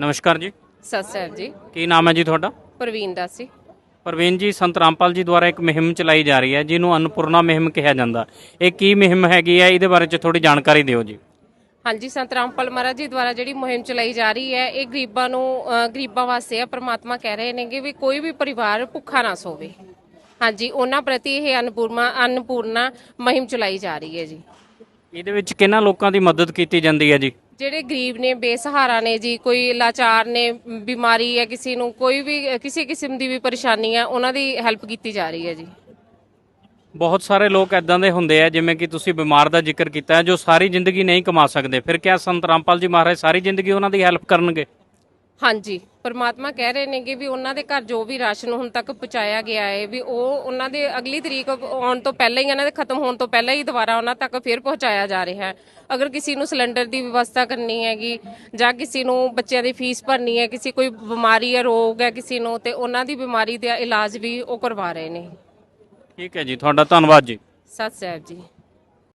ਨਮਸਕਾਰ ਜੀ। ਸਤਿ ਸ੍ਰੀ ਅਕਾਲ ਜੀ। ਕੀ ਨਾਮ ਹੈ ਜੀ ਤੁਹਾਡਾ? ਪ੍ਰਵੀਨ ਦਾਸੀ ਪ੍ਰਵੀਨ ਜੀ ਸੰਤ ਰਾਮਪਾਲ ਜੀ ਦੁਆਰਾ ਇੱਕ ਮੁਹਿੰਮ ਚਲਾਈ ਜਾ ਰਹੀ ਹੈ ਜਿਹਨੂੰ ਅੰਨਪੂਰਨਾ ਮੁਹਿੰਮ ਕਿਹਾ ਜਾਂਦਾ। ਇਹ ਕੀ ਮੁਹਿੰਮ ਹੈਗੀ ਹੈ? ਇਹਦੇ ਬਾਰੇ ਚ ਥੋੜੀ ਜਾਣਕਾਰੀ ਦਿਓ ਜੀ। ਹਾਂਜੀ ਸੰਤ ਰਾਮਪਾਲ ਮਹਾਰਾਜ ਜੀ ਦੁਆਰਾ ਜਿਹੜੀ ਮੁਹਿੰਮ ਚਲਾਈ ਜਾ ਰਹੀ ਹੈ ਇਹ ਗਰੀਬਾਂ ਨੂੰ ਗਰੀਬਾਂ ਵਾਸਤੇ ਆ ਪ੍ਰਮਾਤਮਾ ਕਹਿ ਰਹੇ ਨੇਗੇ ਵੀ ਕੋਈ ਵੀ ਪਰਿਵਾਰ ਭੁੱਖਾ ਨਾ ਸੋਵੇ। ਹਾਂਜੀ ਉਹਨਾਂ ਪ੍ਰਤੀ ਇਹ ਅੰਨਪੂਰਨਾ ਅੰਨਪੂਰਨਾ ਮੁਹਿੰਮ ਚਲਾਈ ਜਾ ਰਹੀ ਹੈ ਜੀ। ਇਹਦੇ ਵਿੱਚ ਕਿਹਨਾਂ ਲੋਕਾਂ ਦੀ ਮਦਦ ਕੀਤੀ ਜਾਂਦੀ ਹੈ ਜੀ? ਜਿਹੜੇ ਗਰੀਬ ਨੇ, ਬੇਸਹਾਰਾ ਨੇ ਜੀ, ਕੋਈ ਲਾਚਾਰ ਨੇ, ਬਿਮਾਰੀ ਹੈ ਕਿਸੇ ਨੂੰ, ਕੋਈ ਵੀ, ਕਿਸੇ ਕਿਸਮ ਦੀ ਵੀ ਪਰੇਸ਼ਾਨੀ ਹੈ, ਉਹਨਾਂ ਦੀ ਹੈਲਪ ਕੀਤੀ ਜਾ ਰਹੀ ਹੈ ਜੀ। ਬਹੁਤ ਸਾਰੇ ਲੋਕ ਐਦਾਂ ਦੇ ਹੁੰਦੇ ਆ, ਜਿਵੇਂ ਕਿ ਤੁਸੀਂ ਬਿਮਾਰ ਦਾ ਜ਼ਿਕਰ ਕੀਤਾ ਜੋ ਸਾਰੀ ਜ਼ਿੰਦਗੀ ਨਹੀਂ ਕਮਾ ਸਕਦੇ। ਫਿਰ ਕਿਆ ਸੰਤ ਰਾਮਪਾਲ ਜੀ ਮਹਾਰਾਜ ਸਾਰੀ ਜ਼ਿੰਦਗੀ ਉਹਨਾਂ ਦੀ ਹੈਲਪ ਕਰਨਗੇ? ਹਾਂਜੀ ਪਰਮਾਤਮਾ ਕਹਿ ਰਹੇ ਨੇ ਕਿ ਵੀ ਉਹਨਾਂ ਦੇ ਘਰ ਜੋ ਵੀ ਰਾਸ਼ਨ ਹੁਣ ਤੱਕ ਪਹੁੰਚਾਇਆ ਗਿਆ ਹੈ ਵੀ ਉਹ ਉਹਨਾਂ ਦੇ ਅਗਲੀ ਤਰੀਕ ਆਉਣ ਤੋਂ ਪਹਿਲਾਂ ਹੀ ਇਹਨਾਂ ਦੇ ਖਤਮ ਹੋਣ ਤੋਂ ਪਹਿਲਾਂ ਹੀ ਦੁਬਾਰਾ ਉਹਨਾਂ ਤੱਕ ਫਿਰ ਪਹੁੰਚਾਇਆ ਜਾ ਰਿਹਾ ਹੈ। ਅਗਰ ਕਿਸੇ ਨੂੰ ਸਿਲੰਡਰ ਦੀ ਵਿਵਸਥਾ ਕਰਨੀ ਹੈਗੀ ਜਾਂ ਕਿਸੇ ਨੂੰ ਬੱਚਿਆਂ ਦੀ ਫੀਸ ਭਰਨੀ ਹੈ ਕਿਸੇ ਕੋਈ ਬਿਮਾਰੀ ਹੈ ਰੋਗ ਹੈ ਕਿਸੇ ਨੂੰ ਤੇ ਉਹਨਾਂ ਦੀ ਬਿਮਾਰੀ ਦਾ ਇਲਾਜ ਵੀ ਉਹ ਕਰਵਾ ਰਹੇ ਨੇ। ਠੀਕ ਹੈ ਜੀ ਤੁਹਾਡਾ ਧੰਨਵਾਦ ਜੀ। ਸਤਿ ਸ੍ਰੀ ਅਕਾਲ ਜੀ।